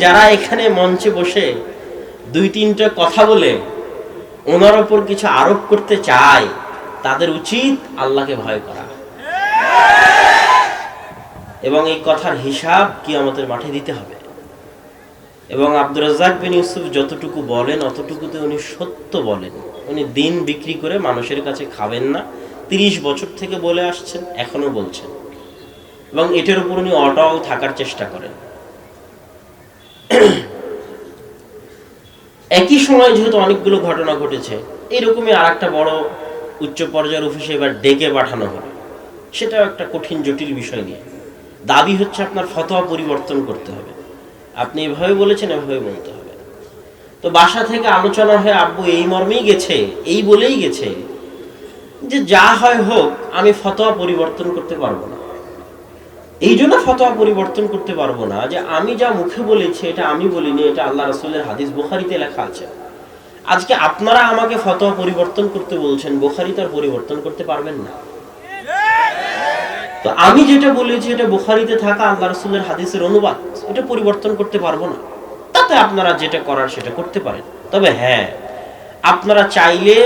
যারা এখানে মঞ্চে বসে দুই তিনটা কথা বলে, ওনার ওপর কিছু আরোপ করতে চায়, তাদের উচিত আল্লাহকে ভয় করা। এবং এই কথার হিসাব কি আমাদের মাঠে দিতে হবে। এবং আব্দুর রাজ্জাক বিন ইউসুফ যতটুকু বলেন, অতটুকুতে উনি সত্য বলেন। উনি দিন বিক্রি করে মানুষের কাছে খাবেন না। তিরিশ বছর থেকে বলে আসছেন, এখনও বলছেন। এবং এটার উপর উনি অটল থাকার চেষ্টা করেন। একই সময় যেহেতু অনেকগুলো ঘটনা ঘটেছে, এরকমই আর একটা বড় উচ্চ পর্যায়ের অফিসে এবার ডেকে পাঠানো হলো সেটাও একটা কঠিন, জটিল বিষয় নিয়ে। দাবি হচ্ছে আপনার ফতোয়া পরিবর্তন করতে হবে। আপনি এভাবে বলেছেন, এভাবে বলতে হবে। তো বাসা থেকে আলোচনা হয়ে, আব্বু, এই মর্মেই গেছে, এই বলেই গেছে যে যা হয় হোক, আমি ফতোয়া পরিবর্তন করতে পারব না। এই জন্য ফতোয়া পরিবর্তন করতে পারব না যে আমি যা মুখে বলেছি, এটা আমি বলিনি, এটা আল্লাহ রসুলের হাদিস বুখারিতে লেখা আছে। আজকে আপনারা আমাকে ফতোয়া পরিবর্তন করতে বলছেন, বুখারি তার পরিবর্তন করতে পারবেন না। তো আমি যেটা বলেছি, এটা বুখারিতে থাকা আল্লাহ রসুলের হাদিসের অনুবাদ, এটা পরিবর্তন করতে পারব না। তাতে আপনারা যেটা করার সেটা করতে পারেন। তবে হ্যাঁ আপনারা চাইলে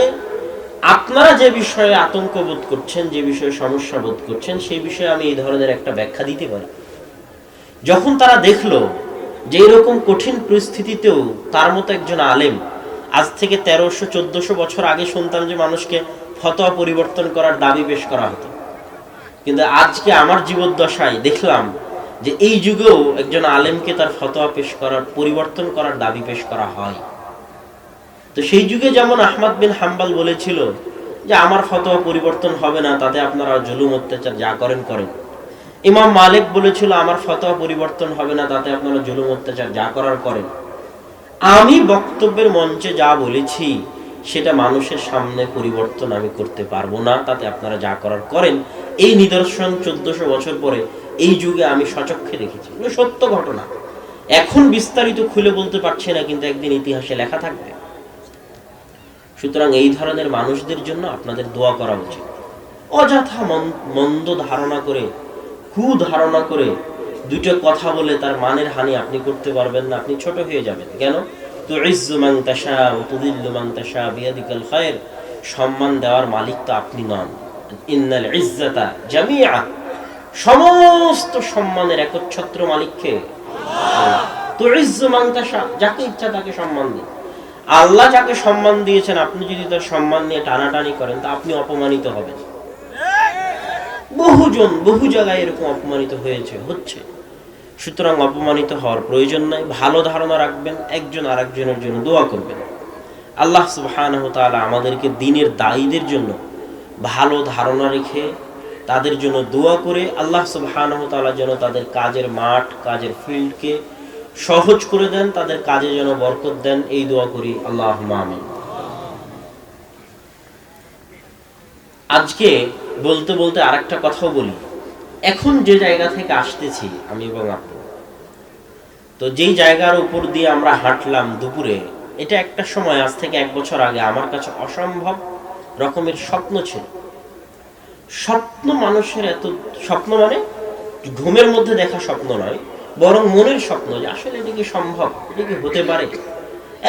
আপনারা যে বিষয়ে আতঙ্ক বোধ করছেন, যে বিষয়ে সমস্যা বোধ করছেন, সেই বিষয়ে আমি এই ধরনের একটা ব্যাখ্যা দিতে পারি। যখন তারা দেখল যে এরকম কঠিন পরিস্থিতিতেও তার মতো একজন আলেম আজ থেকে তেরোশো, চোদ্দশো বছর আগে শুনতাম যে মানুষকে ফতোয়া পরিবর্তন করার দাবি পেশ করা হতো। কিন্তু আজকে আমার জীবদ্দশায় দেখলাম যে এই যুগেও একজন আলেমকে তার ফতোয়া পেশ করার, পরিবর্তন করার দাবি পেশ করা হয়। তো সেই যুগে যেমন আহমদ বিন হাম্বাল বলেছিল যে আমার ফতোয়া পরিবর্তন হবে না, তাতে আপনারা জুলুম অত্যাচার যা করেন করেন। ইমাম মালিক বলেছিল, আমার ফতোয়া পরিবর্তন হবে না, তাতে আপনারা জুলুম অত্যাচার যা করার, করেন। আমি বক্তব্যের মঞ্চে যা বলেছি, সেটা মানুষের সামনে পরিবর্তন আমি করতে পারব না, তাতে আপনারা যা করার, করেন। এই নিদর্শন চোদ্দশো বছর পরে, এই যুগে আমি সচক্ষে দেখেছি। সত্য ঘটনা। এখন বিস্তারিত খুলে বলতে পারছি না, কিন্তু একদিন ইতিহাসে লেখা থাকবে। সুতরাং এই ধরনের মানুষদের জন্য আপনাদের দোয়া করা উচিত। অযথা মন- মন্দ ধারণা করে কু ধারণা করে দুটো কথা বলে তার মানের হানি আপনি করতে পারবেন না, আপনি ছোট হয়ে যাবেন। কেন? খায়র। সম্মান দেওয়ার মালিক তো আপনি নন। জামিআ। সমস্ত সম্মানের একচ্ছত্র মালিককে। তুইজ্জু মান তাশা যাকে ইচ্ছা তাকে সম্মান দিন। আল্লাহ যাকে সম্মান দিয়েছেন, আপনি যদি তার সম্মান নিয়ে টানাটানি করেন, তা আপনি অপমানিত হবেন। বহুজন, বহু জায়গায় এরকম অপমানিত হয়েছে, হচ্ছে। সুতরাং অপমানিত হওয়ার প্রয়োজন নাই, ভালো ধারণা রাখবেন, একজন আরেকজনের জন্য দোয়া করবেন। আল্লাহ ওয়া আমাদেরকে দিনের দায়ীদের জন্য ভালো ধারণা রেখে তাদের জন্য দোয়া করে, আল্লাহ তাআলা যেন তাদের কাজের মাঠ, কাজের ফিল্ডকে সহজ করে দেন, তাদের কাজে যেন বরকত দেন, এই দোয়া করি। আল্লাহ আজকে বলতে বলতে আরেকটা কথাও বলি। এখন যে জায়গা থেকে আসতেছি আমি এবং আপনি তো যেই জায়গার উপর দিয়ে আমরা হাঁটলাম দুপুরে, এটা একটা সময় আজ থেকে এক বছর আগে আমার কাছে অসম্ভব রকমের স্বপ্ন ছিল। স্বপ্ন মানুষের এত, স্বপ্ন মানে ঘুমের মধ্যে দেখা স্বপ্ন নয় বরং মনের স্বপ্ন যে আসলে এটা কি সম্ভব? এটা কি হতে পারে?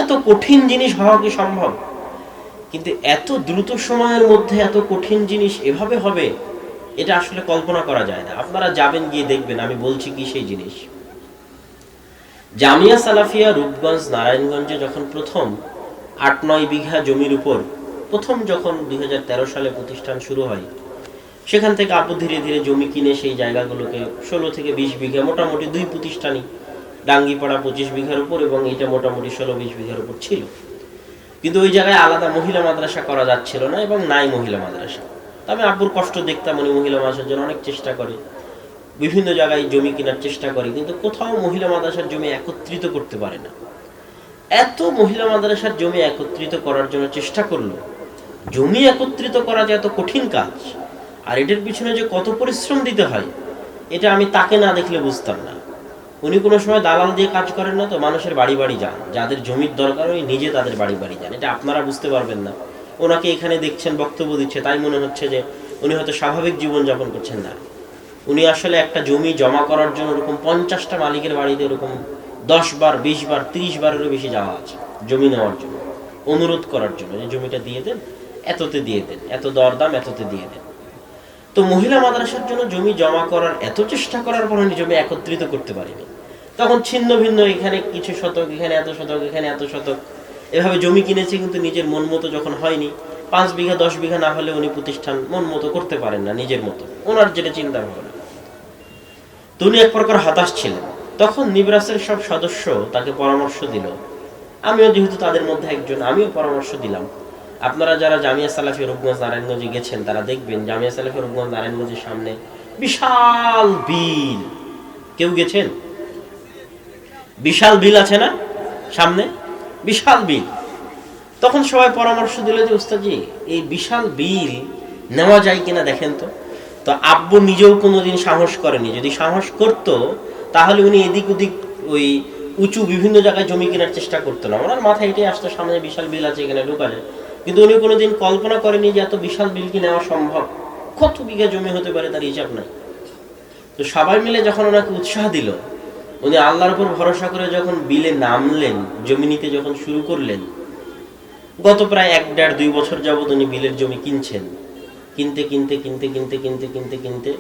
এত কঠিন জিনিস হওয়া কি সম্ভব? কিন্তু এত দ্রুত সময়ের মধ্যে এত কঠিন জিনিস এভাবে হবে, এটা আসলে কল্পনা করা যায় না। আপনারা যাবেন, গিয়ে দেখবেন, আমি বলছি কি সেই জিনিস। জামিয়া সালাফিয়া রূপগঞ্জ, নারায়ণগঞ্জে যখন প্রথম আট নয় বিঘা জমির উপর, প্রথম যখন দুই হাজার তেরো সালে প্রতিষ্ঠান শুরু হয় সেখান থেকে আপু ধীরে ধীরে জমি কিনে সেই জায়গাগুলোকে ষোলো থেকে বিশ বিঘা, মোটামুটি দুই প্রতিষ্ঠানই, ডাঙ্গিপাড়া পঁচিশ বিঘার উপর এবং এটা মোটামুটি ষোলো বিশ বিঘার উপর ছিল। কিন্তু ওই জায়গায় আলাদা মহিলা মাদ্রাসা করা যাচ্ছিল না এবং নাই মহিলা মাদ্রাসা। তবে আব্বুর কষ্ট দেখতাম উনি মহিলা মাদ্রাসার জন্য অনেক চেষ্টা করে, বিভিন্ন জায়গায় জমি কেনার চেষ্টা করে, কিন্তু কোথাও মহিলা মাদ্রাসার জমি একত্রিত করতে পারে না। এত মহিলা মাদ্রাসার জমি একত্রিত করার জন্য চেষ্টা করল। জমি একত্রিত করা যে এত কঠিন কাজ আর এটার পিছনে যে কত পরিশ্রম দিতে হয়, এটা আমি তাকে না দেখলে বুঝতাম না। উনি কোনো সময় দালাল দিয়ে কাজ করেন না, তো মানুষের বাড়ি বাড়ি যান। যাদের জমির দরকার, উনি নিজে তাদের বাড়ি বাড়ি যান। এটা আপনারা বুঝতে পারবেন না। ওনাকে এখানে দেখছেন, বক্তব্য দিচ্ছে, তাই মনে হচ্ছে যে উনি হয়তো স্বাভাবিক জীবন যাপন করছেন না। উনি আসলে একটা জমি জমা করার জন্য ওরকম পঞ্চাশটা মালিকের বাড়িতে এরকম দশ বার, বিশ বার, তিরিশ বারেরও বেশি যাওয়া আছে জমি নেওয়ার জন্য। অনুরোধ করার জন্য যে জমিটা দিয়ে দেন, এততে দিয়ে দেন, এত দরদাম, এততে দিয়ে দেন। তো মহিলা মাদ্রাসার জন্য জমি জমা করার এত চেষ্টা করার পর উনি জমি একত্রিত করতে পারেনি। তখন ছিন্ন ভিন্ন, এখানে কিছু শতক, এখানে এত শতক, এখানে এত শতক। এভাবে জমি কিনেছে কিন্তু নিজের মন মতো যখন হয়নি, পাঁচ বিঘা, দশ বিঘা না হলে উনি প্রতিষ্ঠান মন মতো করতে পারেন না নিজের মতো। ওনার যেটা চিন্তা ভাবনা। তো উনি এক প্রকার হতাশ ছিলেন। তখন নিবরাসের সব সদস্য তাকে পরামর্শ দিল। আমিও যেহেতু তাদের মধ্যে একজন, আমিও পরামর্শ দিলাম। আপনারা যারা জামিয়া সালাফি রূপগঞ্জ নারায়ণগঞ্জে গেছেন, তারা দেখবেন জামিয়া সালাফি রূপগঞ্জ নারায়ণগঞ্জের সামনে বিশাল বিল। কেউ গেছেন? বিশাল বিল আছে না সামনে? বিশাল বিল। তখন সবাই পরামর্শ দিল যে উস্তাজি এই বিশাল বিল নেওয়া যায় কিনা দেখেন তো। তো আব্বু নিজেও কোনোদিন সাহস করেনি। যদি সাহস করত, তাহলে উনি এদিক ওদিক ওই উঁচু বিভিন্ন জায়গায় জমি কেনার চেষ্টা করতো না ওনার মাথায় এটাই আসতো, সামনে বিশাল বিল আছে, এখানে ঢুকালে। কিন্তু উনি কোনোদিন কল্পনা করেনি যে এত বিশাল বিল কি নেওয়া সম্ভব। কত বিঘা জমি হতে পারে তার হিসাব নাই। তো সবাই মিলে যখন ওনাকে উৎসাহ দিল, উনি আল্লাহর উপর ভরসা করে যখন বিলে নামলেন, জমি নিতে যখন শুরু করলেন, গত প্রায় এক দেড় দুই বছর যাবত উনি বিলের জমি কিনছেন। কিনতে কিনতে কিনতে কিনতে কিনতে কিনতে কিনতে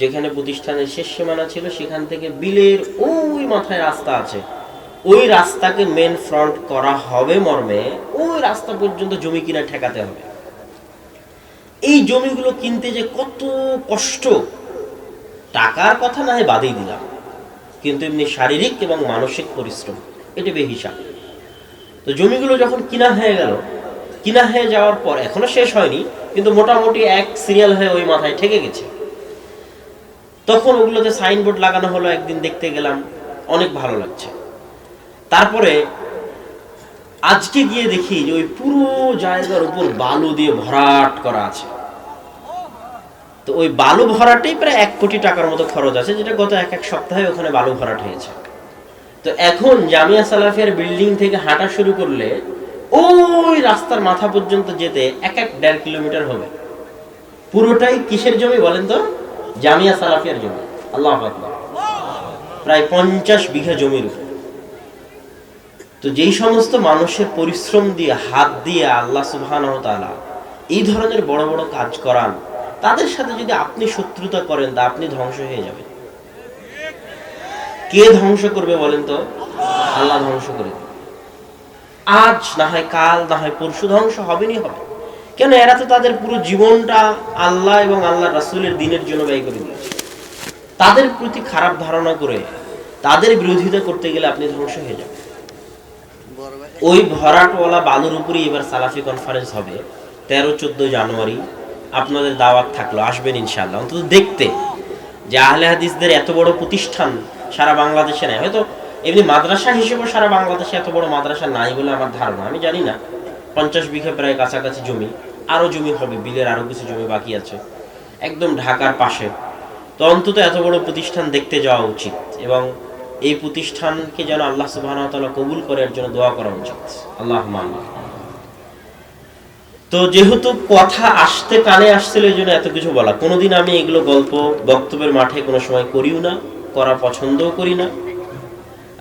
যেখানে প্রতিষ্ঠানের শেষ সীমানা ছিল, সেখান থেকে বিলের ওই মাথায় রাস্তা আছে। ওই রাস্তাকে মেন ফ্রন্ট করা হবে মর্মে, ওই রাস্তা পর্যন্ত জমি কিনা ঠেকাতে হবে। এই জমিগুলো কিনতে যে কত কষ্ট, টাকার কথা না হয় বাদেই দিলাম। কিন্তু এমনি শারীরিক এবং মানসিক পরিশ্রম, এটা বেহিসাব। তো জমিগুলো যখন কিনা হয়ে গেল, কিনা হয়ে যাওয়ার পর এখনও শেষ হয়নি, কিন্তু মোটামুটি এক সিরিয়াল হয়ে ওই মাথায় ঠেকে গেছে। তখন ওগুলোতে সাইনবোর্ড লাগানো হলো, একদিন দেখতে গেলাম, অনেক ভালো লাগছে। তারপরে আজকে গিয়ে দেখি যে ওই পুরো জায়গার উপর বালু দিয়ে ভরাট করা আছে। তো ওই বালু ভরাটেই প্রায় এক কোটি টাকার মতো খরচ আছে, যেটা গত এক এক সপ্তাহে ওখানে বালু ভরাট হয়েছে। তো এখন জামিয়া সালাফিয়ার বিল্ডিং থেকে হাঁটা শুরু করলে ওই রাস্তার মাথা পর্যন্ত যেতে এক এক দেড় কিলোমিটার হবে। পুরোটাই কিসের জমি বলেন তো? জামিয়া সালাফিয়ার জমি। আল্লাহ প্রায় পঞ্চাশ বিঘা জমির উপর। তো যেই সমস্ত মানুষের পরিশ্রম দিয়ে, হাত দিয়ে আল্লাহ সুবহান এই ধরনের বড় বড় কাজ করান, তাদের সাথে যদি আপনি শত্রুতা করেন, তা আপনি ধ্বংস হয়ে যাবেন। কে ধ্বংস করবে বলেন তো? আল্লাহ ধ্বংস করে আজ না হয় কাল, না হয় পরশু ধ্বংস হবেনই হবে। কেন এরা তো তাদের পুরো জীবনটা আল্লাহ এবং আল্লাহ রাসুলের দিনের জন্য ব্যয় করে দিয়েছে। তাদের প্রতি খারাপ ধারণা করে, তাদের বিরোধিতা করতে গেলে আপনি ধ্বংস হয়ে যাবেন। ওই ভরাটওয়ালা বালুর উপরই এবার সালাফি কনফারেন্স হবে, তেরো, চোদ্দ জানুয়ারি। আপনাদের দাওয়াত থাকল, আসবেন ইনশাল্লাহ অন্তত দেখতে যে আহলে হাদিসদের এত বড় প্রতিষ্ঠান সারা বাংলাদেশে নাই। হয়তো এমনি মাদ্রাসা হিসেবে সারা বাংলাদেশে এত বড় মাদ্রাসা নাই বলে আমার ধারণা। আমি জানি না। পঞ্চাশ বিঘা প্রায় কাছাকাছি জমি আরও জমি হবে, বিলের আরও কিছু জমি বাকি আছে। একদম ঢাকার পাশে। তো অন্তত এত বড় প্রতিষ্ঠান দেখতে যাওয়া উচিত। এবং এই প্রতিষ্ঠানকে যেন আল্লাহ সুবাহ কবুল করে, এর জন্য দোয়া করা উচিত। আল্লাহ তো যেহেতু কথা আসতে কানে আসছিল, এই জন্য এত কিছু বলা। কোনোদিন আমি এগুলো গল্প, বক্তব্যের মাঠে কোনো সময় করিও না, করা পছন্দও করি না।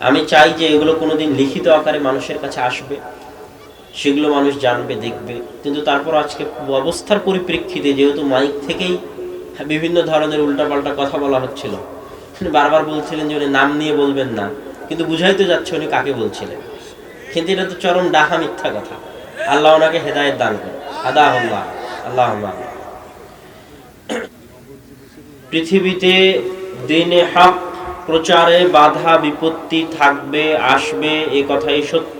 আমি চাই যে এগুলো কোনোদিন লিখিত আকারে মানুষের কাছে আসবে, সেগুলো মানুষ জানবে, দেখবে। কিন্তু তারপর আজকে অবস্থার পরিপ্রেক্ষিতে যেহেতু মাইক থেকেই বিভিন্ন ধরনের উল্টাপাল্টা কথা বলা হচ্ছিল উনি বারবার বলছিলেন যে উনি নাম নিয়ে বলবেন না। কিন্তু বুঝাইতে যাচ্ছে উনি কাকে বলছিলেন। কিন্তু এটা তো চরম ডাহা মিথ্যা কথা। আল্লাহ ওনাকে হেদায়ত দান করে আদা আল্লাহ আল্লাহ পৃথিবীতে দিনে হক প্রচারে বাধা বিপত্তি থাকবে, আসবে, এ কথাই সত্য।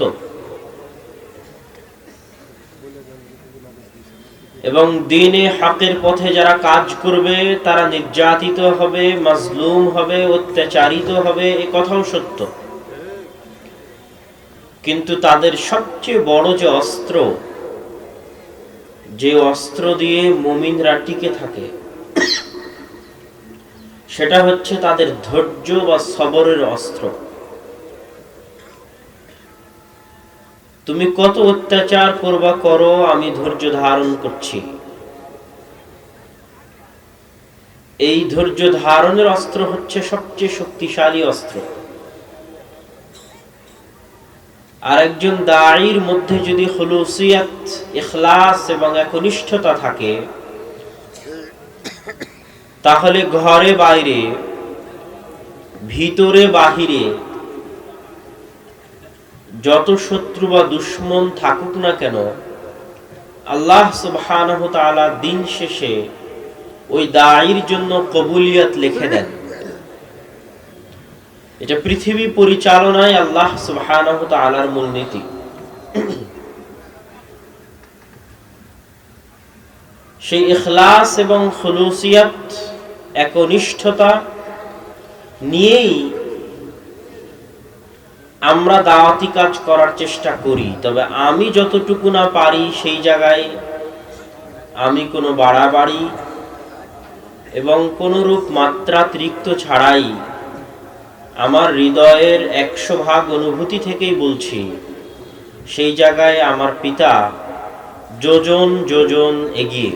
এবং দিনে হকের পথে যারা কাজ করবে, তারা নির্যাতিত হবে, মাজলুম হবে, অত্যাচারিত হবে, এ কথাও সত্য। কিন্তু তাদের সবচেয়ে বড় যে অস্ত্র যে অস্ত্র দিয়ে মুমিনরা টিকে থাকে, সেটা হচ্ছে তাদের ধৈর্য বা সবরের অস্ত্র। তুমি কত অত্যাচার করবা করো, আমি ধৈর্য ধারণ করছি। এই ধৈর্য ধারণের অস্ত্র হচ্ছে সবচেয়ে শক্তিশালী অস্ত্র। আর একজন দায়ীর মধ্যে যদি হলুসিয়াত ইখলাস এবং একনিষ্ঠতা থাকে, তাহলে ঘরে বাইরে, ভিতরে বাহিরে যত শত্রু বা দুশ্মন থাকুক না কেন, আল্লাহ তাআলা দিন শেষে ওই দায়ীর জন্য কবুলিয়াত লিখে দেন। এটা পৃথিবী পরিচালনায় আল্লাহ সুবহানাহু তাআলার মূলনীতি সেই ইখলাস এবং খুলুসিয়াত, একনিষ্ঠতা নিয়েই আমরা দাওয়াতি কাজ করার চেষ্টা করি, তবে আমি যতটুকু না পারি সেই জায়গায় আমি কোনো বাড়াবাড়ি এবং কোনরূপ মাত্রাতিরিক্ত ছাড়াই আমার হৃদয়ের একশো ভাগ অনুভূতি থেকেই বলছি, সেই জায়গায় আমার পিতা যোজন যোজন এগিয়ে।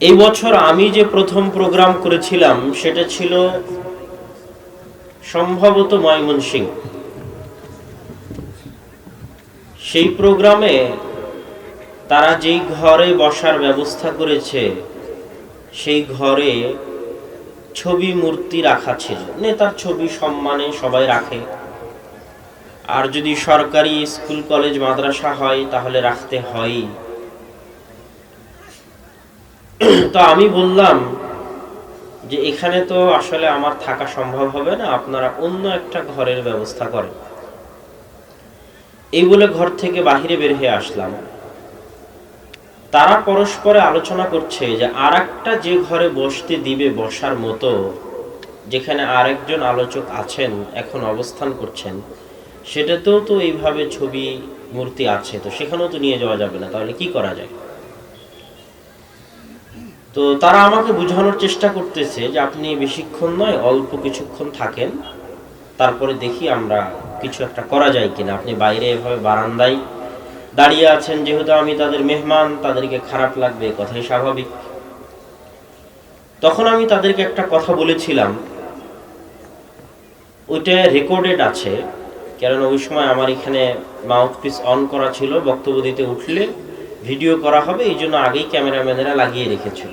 এই বছর আমি যে প্রথম প্রোগ্রাম করেছিলাম, সেটা ছিল সম্ভবত ময়মনসিং সেই প্রোগ্রামে তারা যেই ঘরে বসার ব্যবস্থা করেছে, সেই ঘরে ছবি মূর্তি রাখা ছিল। নেতার ছবি সম্মানে সবাই রাখে। আর যদি সরকারি স্কুল, কলেজ, মাদ্রাসা হয়, তাহলে রাখতে হয়ই। তো আমি বললাম যে এখানে তো আসলে আমার থাকা সম্ভব হবে না, আপনারা অন্য একটা ঘরের ব্যবস্থা করেন। এই বলে ঘর থেকে বাহিরে বের হয়ে আসলাম। তারা পরস্পরে আলোচনা করছে যে আর যে ঘরে বসতে দিবে বসার মতো, যেখানে আরেকজন আলোচক আছেন, এখন অবস্থান করছেন, সেটাতেও তো এইভাবে ছবি, মূর্তি আছে, তো সেখানেও তো নিয়ে যাওয়া যাবে না, তাহলে কি করা যায়? তো তারা আমাকে বোঝানোর চেষ্টা করতেছে যে আপনি বেশিক্ষণ নয়, অল্প কিছুক্ষণ থাকেন। তারপরে দেখি আমরা কিছু একটা করা যায় কিনা। আপনি বাইরে এভাবে বারান্দায় দাঁড়িয়ে আছেন, যেহেতু আমি তাদের মেহমান, তাদেরকে খারাপ লাগবে কথাই স্বাভাবিক। তখন আমি তাদেরকে একটা কথা বলেছিলাম। ওইটা রেকর্ডেড আছে, কেননা ওই সময় আমার এখানে মাউথপিস অন করা ছিল, বক্তব্য দিতে উঠলে ভিডিও করা হবে, এই জন্য আগেই ক্যামেরাম্যানেরা লাগিয়ে রেখেছিল।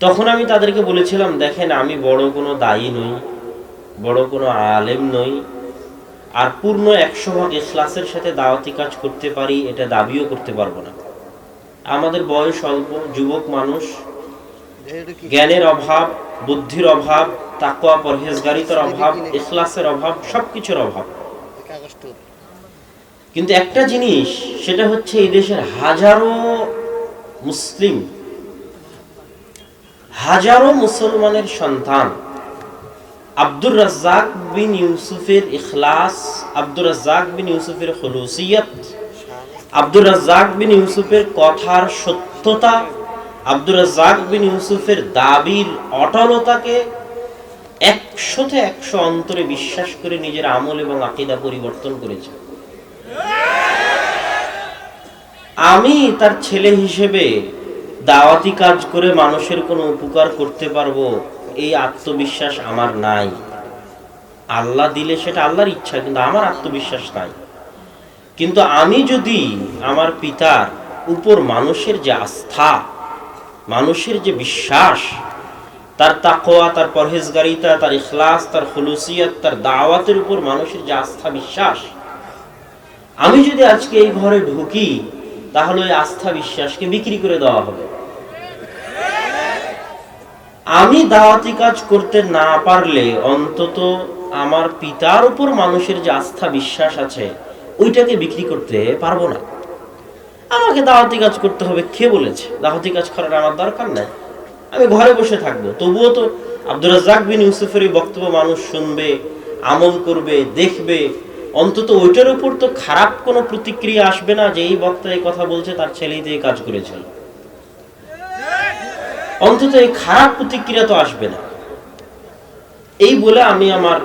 তখন আমি তাদেরকে বলেছিলাম, দেখেন, আমি বড় কোনো দায়ী নই, বড় কোনো আলেম নই, আর পূর্ণ একশো ভাগ ইখলাসের সাথে দাওয়াতি কাজ করতে পারি, এটা দাবিও করতে পারব না। আমাদের বয়স অল্প, যুবক মানুষ, জ্ঞানের অভাব, বুদ্ধির অভাব তাকোয়া পরহেজগারিতার অভাব, ইখলাসের অভাব সব কিছুর অভাব। কিন্তু একটা জিনিস, সেটা হচ্ছে এই দেশের হাজারো মুসলিম, হাজারো মুসলমানের সন্তান। আব্দুর রাজ্জাক বিন ইউসুফের ইখলাস, আব্দুর রাজ্জাক বিন ইউসুফের খলুসিয়ত, আব্দুর রাজ্জাক বিন ইউসুফের কথার সত্যতা, আব্দুর রাজ্জাক বিন ইউসুফের দাবির অটলতাকে একশোতে একশো অন্তরে বিশ্বাস করে নিজের আমল এবং আকিদা পরিবর্তন করেছে। আমি তার ছেলে হিসেবে দাওয়াতি কাজ করে মানুষের কোনো উপকার করতে পারব, এই আত্মবিশ্বাস আমার নাই। আল্লাহ দিলে সেটা আল্লাহর ইচ্ছা, কিন্তু আমার আত্মবিশ্বাস নাই। কিন্তু আমি যদি আমার পিতার উপর মানুষের যে আস্থা, মানুষের যে বিশ্বাস, তার তাকোয়া তার পরহেজগারিতা, তার ইখলাস, তার খুলুসিয়ত, তার দাওয়াতের উপর মানুষের যে আস্থা, বিশ্বাস আমি যদি আজকে এই ঘরে ঢুকি, তাহলে ওই আস্থা বিশ্বাসকে বিক্রি করে দেওয়া হবে। আমি দাওয়াতি কাজ করতে না পারলে অন্তত আমার পিতার উপর মানুষের যে আস্থা বিশ্বাস আছে, ওইটাকে বিক্রি করতে পারব না। আমাকে দাওয়াতি কাজ করতে হবে কে বলেছে? দাওয়াতি কাজ করার আমার দরকার নাই। আমি ঘরে বসে থাকব। তবুও তো আব্দুর রাজ্জাক বিন ইউসুফের এই বক্তব্য মানুষ শুনবে, আমল করবে, দেখবে অন্তত ওইটার উপর তো খারাপ কোনো প্রতিক্রিয়া আসবে না যে এই বক্তা এই কথা বলছে, তার ছেলেই দিয়ে কাজ করেছিল। অন্তত এই খারাপ প্রতিক্রিয়া তো আসবে না। এই বলে আমি আমার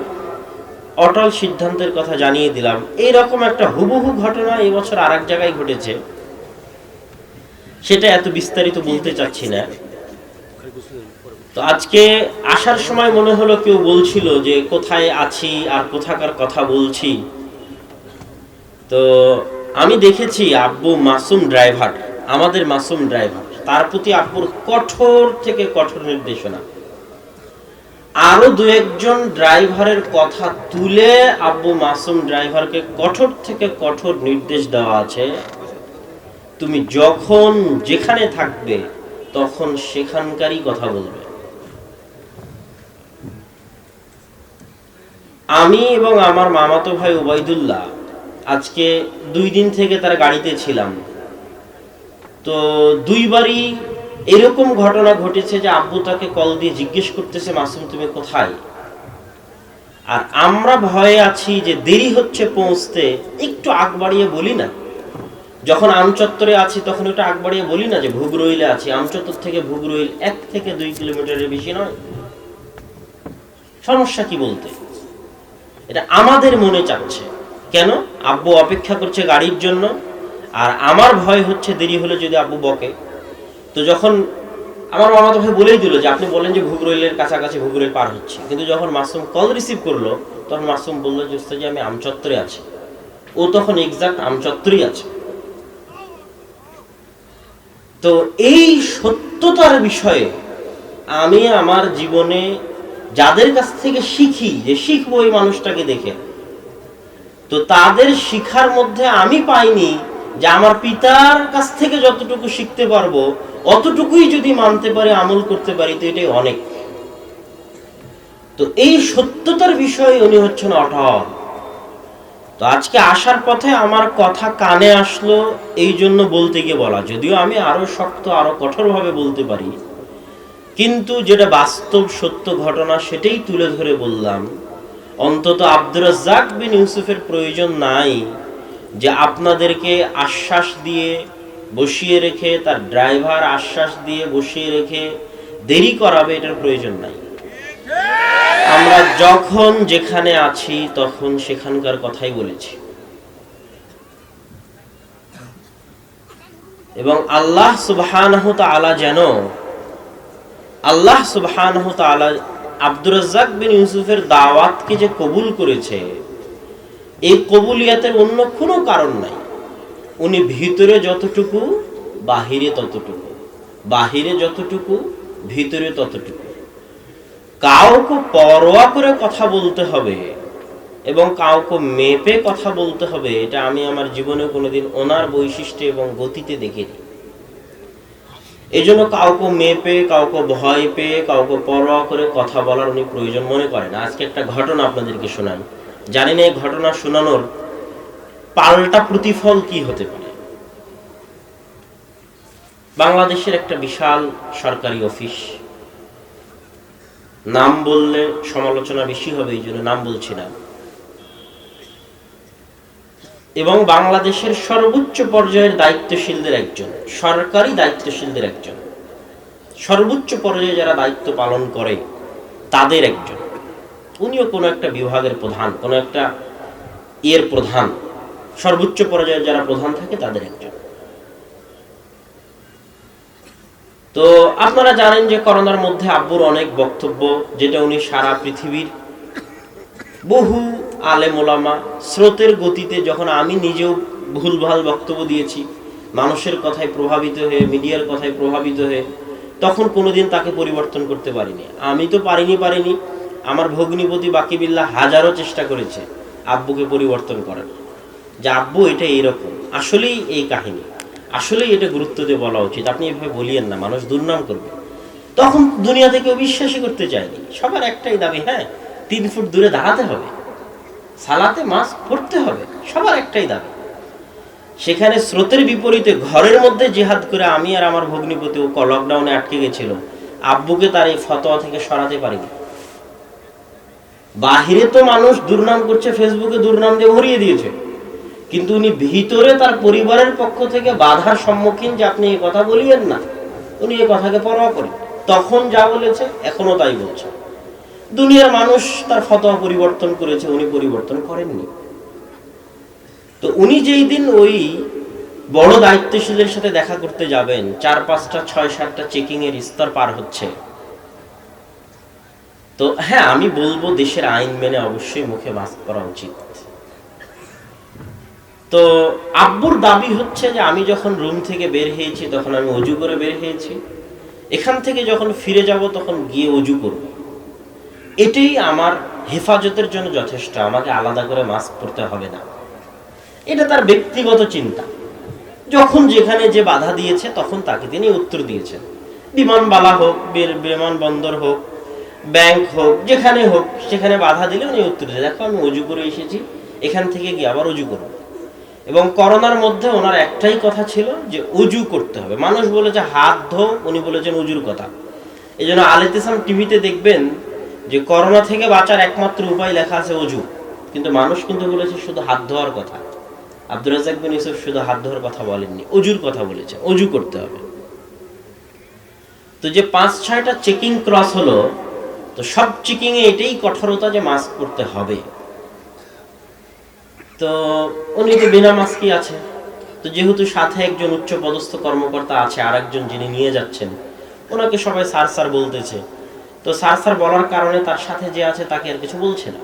অটল সিদ্ধান্তের কথা জানিয়ে দিলাম। এইরকম একটা হুবহু ঘটনা এই বছর আর এক জায়গায় ঘটেছে। সেটা এত বিস্তারিত বলতে চাচ্ছি না। তো আজকে আসার সময় মনে হলো কেউ বলছিল যে কোথায় আছি আর কোথাকার কথা বলছি। তো আমি দেখেছি আব্বু মাসুম ড্রাইভার, আমাদের মাসুম ড্রাইভার, তার প্রতি আব্বুর কঠোর থেকে কঠোর নির্দেশনা। আরও দু একজন ড্রাইভারের কথা তুলে আব্বু মাসুম ড্রাইভারকে কঠোর থেকে কঠোর নির্দেশ দেওয়া আছে। তুমি যখন যেখানে থাকবে, তখন সেখানকারই কথা বলবে। আমি এবং আমার মামাতো ভাই ওবায়দুল্লাহ আজকে দুই দিন থেকে তার গাড়িতে ছিলাম। তো দুইবারই এরকম ঘটনা ঘটেছে যে আব্বু তাকে কল দিয়ে জিজ্ঞেস করতেছে, মাসুম, তুমি কোথায়? আর আমরা ভয়ে আছি যে দেরি হচ্ছে পৌঁছতে, একটু আগ বাড়িয়ে বলি না। যখন আমচত্বরে আছি তখন একটু আগ বাড়িয়ে বলি না যে ভুগরইলে আছি। আমচত্বর থেকে ভুগরইল এক থেকে দুই কিলোমিটারের বেশি নয়। সমস্যা কি বলতে? এটা আমাদের মনে চাচ্ছে কেন? আব্বু অপেক্ষা করছে গাড়ির জন্য আর আমার ভয় হচ্ছে দেরি হলে যদি আব্বু বকে। তো যখন আমার মামা তো ভাই বলেই দিল যে আপনি বলেন যে ভুগরইলের কাছাকাছি ভুগরইল পার হচ্ছে। কিন্তু যখন মাসুম কল রিসিভ করল তখন মাসুম বলল যে ওস্তাদ জি, আমি আমচত্বরে আছি। ও তখন এক্সাক্ট আমচত্বরেই আছে। তো এই সত্যতার বিষয়ে আমি আমার জীবনে যাদের কাছ থেকে শিখি যে শিখব এই মানুষটাকে দেখে তো তাদের শিখার মধ্যে আমি পাইনি যে আমার পিতার কাছ থেকে যতটুকু শিখতে পারব, অতটুকুই যদি মানতে পারি, আমল করতে পারি, তো এটাই অনেক। তো এই সত্যতার বিষয়ে উনি হচ্ছেন অটল। তো আজকে আসার পথে আমার কথা কানে আসলো, এই জন্য বলতে গিয়ে বলা। যদিও আমি আরও শক্ত, আরও কঠোরভাবে বলতে পারি, কিন্তু যেটা বাস্তব সত্য ঘটনা সেটাই তুলে ধরে বললাম। অন্তত আব্দুর রাজ্জাক বিন ইউসুফের প্রয়োজন নাই যে আপনাদেরকে আশ্বাস দিয়ে বসিয়ে রেখে, তার ড্রাইভার আশ্বাস দিয়ে বসিয়ে রেখে দেরি করাবে, এটার প্রয়োজন নাই। আমরা যখন যেখানে আছি, তখন সেখানকার কথাই বলেছি। এবং আল্লাহ সুবহানাহু তাআলা যেন, আল্লাহ সুবহানাহু তাআলা আব্দুর রাজ্জাক বিন ইউসুফের দাওয়াতকে যে কবুল করেছে, এই কবুলিয়াতের অন্য কোনো কারণ নাই। উনি ভিতরে যতটুকু, বাহিরে ততটুকু। বাহিরে যতটুকু, ভিতরে ততটুকু। কাউকে পরোয়া করে কথা বলতে হবে এবং কাউকে মেপে কথা বলতে হবে, এটা আমি আমার জীবনে কোনোদিন ওনার বৈশিষ্ট্য এবং গতিতে দেখিনি। এই জন্য কাউকে মেয়ে মেপে, কাউকে ভয় পেয়ে, কাউকে পরোয়া করে কথা বলার উনি প্রয়োজন মনে করেন। আজকে একটা ঘটনা আপনাদেরকে শোনান জানেন এই ঘটনা শোনানোর পাল্টা প্রতিফল কি হতে পারে। বাংলাদেশের একটা বিশাল সরকারি অফিস। নাম বললে সমালোচনা বেশি হবে এই জন্য নাম বলছি না। এবং বাংলাদেশের সর্বোচ্চ পর্যায়ের দায়িত্বশীলদের একজন, সরকারি দায়িত্বশীলদের একজন। সর্বোচ্চ পর্যায়ে যারা দায়িত্ব পালন করে, তাদের একজন। উনিও কোনো একটা বিভাগের প্রধান, কোনো একটা ইয়ের প্রধান। সর্বোচ্চ পর্যায়ে যারা প্রধান থাকে, তাদের একজন। তো আপনারা জানেন যে করোনার মধ্যে আব্বুর অনেক বক্তব্য, যেটা উনি সারা পৃথিবীর বহু আলেম ওলামা, স্রোতের গতিতে যখন আমি নিজেও ভুলভাল বক্তব্য দিয়েছি, মানুষের কথায় প্রভাবিত হয়ে, মিডিয়ার কথায় প্রভাবিত হয়ে, তখন কোনোদিন তাকে পরিবর্তন করতে পারিনি। আমি তো পারিনি পারিনি। আমার ভগ্নিপতি বাকিবিল্লা হাজারো চেষ্টা করেছে আব্বুকে পরিবর্তন করার। যে আব্বু, এটা এইরকম। আসলেই এই কাহিনী। আসলেই এটা গুরুত্ব দিয়ে বলা উচিত। আপনি এভাবে বলিয়েন না, মানুষ দুর্নাম করবে। তখন দুনিয়া থেকে বিশ্বাসই করতে চায়নি। সবার একটাই দাবি হ্যাঁ তিন ফুট দূরে দাঁড়াতে হবে। সালাতে মাস্ক পড়তে হবে, সবার একটাই দাবি। সেখানে স্রোতের বিপরীতে ঘরের মধ্যে জেহাদ করে আমি আর আমার ভগ্নিপতি ও লকডাউনে আটকে গেছিল আব্বুকে তার এই ফতোয়া থেকে সরাতে পারিনি। বাহিরে তো মানুষ দুর্নাম করছে, ফেসবুকে দুর্নাম দিয়ে ভরিয়ে দিয়েছে। কিন্তু উনি ভিতরে তার পরিবারের পক্ষ থেকে বাধার সম্মুখীন যে আপনি এই কথা বলিয়েন না, উনি এই কথাকে পরোয়া করেন। তখন যা বলেছে, এখনও তাই বলছে। দুনিয়ার মানুষ তার ফতোয়া পরিবর্তন করেছে, উনি পরিবর্তন করেননি। তো উনি যেই দিন ওই বড় দায়িত্বশীলের সাথে দেখা করতে যাবেন, চার পাঁচটা, ছয় সাতটা চেকিং এর স্তর পার হচ্ছে। তো হ্যাঁ আমি বলব দেশের আইন মেনে অবশ্যই মুখে মাস্ক পরা উচিত। তো আব্বুর দাবি হচ্ছে যে আমি যখন রুম থেকে বের হয়েছি, তখন আমি অজু করে বের হয়েছি। এখান থেকে যখন ফিরে যাব, তখন গিয়ে অজু করব। এটাই আমার হেফাজতের জন্য যথেষ্ট। আমাকে আলাদা করে মাস্ক পরতে হবে না। এটা তার ব্যক্তিগত চিন্তা। যখন যেখানে যে বাধা দিয়েছে, তখন তাকে তিনি উত্তর দিয়েছেন। বিমানবালা হোক বিমানবন্দর হোক, ব্যাংক হোক, যেখানে হোক, সেখানে বাধা দিলে উনি উত্তর দিয়ে, দেখো, আমি অজু করে এসেছি, এখান থেকে গিয়ে আবার অজু করব এবং করোনার মধ্যে ওনার একটাই কথা ছিল যে উজু করতে হবে। মানুষ বলেছে, হাত ধো। উনি বলেছেন, উজুর কথা। এই জন্য আলিতিসাম টিভিতে দেখবেন যে করোনা থেকে বাঁচার একমাত্র উপায় লেখা আছে অজু। কিন্তু মানুষ কিন্তু বলেছে শুধু হাত ধোয়ার কথা। আব্দুর রাজাক বিন ইউসুফ শুধু হাত ধোয়ার কথা বলেননি, অজুর কথা বলেছেন অজু করতে হবে। তো যে পাঁচ ছয়টা চেকিং ক্রস হলো, তো সব চেকিং এ এটাই কঠোরতা যে মাস্ক পরতে হবে। তো উনি তো বিনা মাস্কই আছে, তো যেহেতু সাথে একজন উচ্চ পদস্থ কর্মকর্তা আছে আর একজন যিনি নিয়ে যাচ্ছেন, ওনাকে সবাই স্যার স্যার বলতেছে তো স্যার স্যার বলার কারণে তার সাথে যে আছে তাকে আর কিছু বলছে না।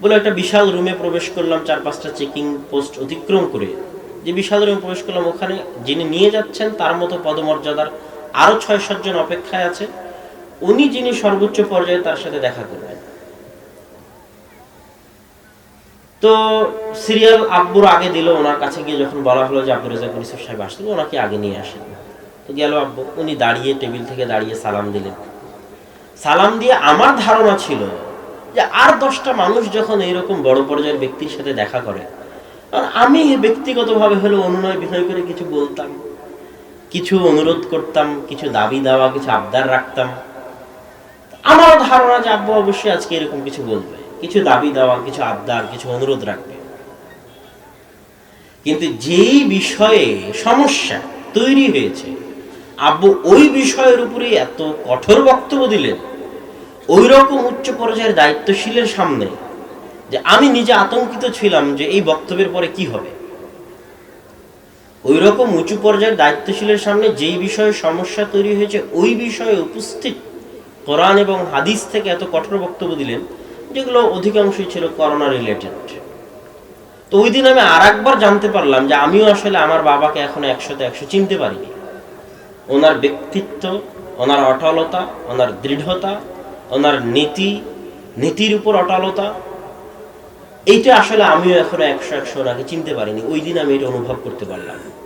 বলে একটা বিশাল রুমে প্রবেশ করলাম চার পাঁচটা চেকিং পোস্ট অতিক্রম করে। যে বিশাল রুমে প্রবেশ করলাম, ওখানে যিনি নিয়ে যাচ্ছেন, তার মতো পদমর্যাদার আরও ছয় সাতজন অপেক্ষায় আছে। উনি যিনি সর্বোচ্চ পর্যায়ে তার সাথে দেখা করবেন। তো সিরিয়াল আব্বুর আগে দিল, ওনার কাছে গিয়ে যখন বলা হলো যে আব্দুর রাজাক ইউসুফ সাহেব আসছিল ওনাকে আগে নিয়ে আসেন। তো গেল আব্বু উনি দাঁড়িয়ে টেবিল থেকে দাঁড়িয়ে সালাম দিলেন। সালাম দিয়ে আমার ধারণা ছিল যে আর দশটা মানুষ যখন এইরকম বড় পর্যায়ের ব্যক্তির সাথে দেখা করে আমি ব্যক্তিগতভাবে হলো অনুনয় বিনয় করে কিছু বলতাম, কিছু অনুরোধ করতাম, কিছু দাবি দেওয়া, কিছু আবদার রাখতাম। আমার ধারণা যে আব্বু অবশ্যই আজকে এরকম কিছু বলবে, কিছু দাবি দেওয়া, কিছু আবদার, কিছু অনুরোধ রাখবে। কিন্তু যেই বিষয়ে সমস্যা তৈরি হয়েছে আব্বু ওই বিষয়ের উপরে এত কঠোর বক্তব্য দিলেন। ওই রকম উচ্চ পর্যায়ের দায়িত্বশীলের সামনে যে আমি নিজে আতঙ্কিত ছিলাম যে এই বক্তব্যের পরে কি হবে। ওই রকম উঁচু পর্যায়ের দায়িত্বশীলের সামনে যেই বিষয়ে সমস্যা তৈরি হয়েছে, ওই বিষয়ে উপস্থিত কোরআন এবং হাদিস থেকে এত কঠোর বক্তব্য দিলেন, যেগুলো অধিকাংশই ছিল করোনা রিলেটেড তো ওই দিন আমি আর জানতে পারলাম যে আমিও আসলে আমার বাবাকে এখন একশোতে একশো চিনতে পারিনি। ওনার ব্যক্তিত্ব, ওনার অটলতা, ওনার দৃঢ়তা, ওনার নীতি, নীতির উপর অটলতা, এইটা আসলে আমিও এখনও একশো একশো ওনাকে চিনতে পারিনি। ওই দিন আমি এটা অনুভব করতে পারলাম।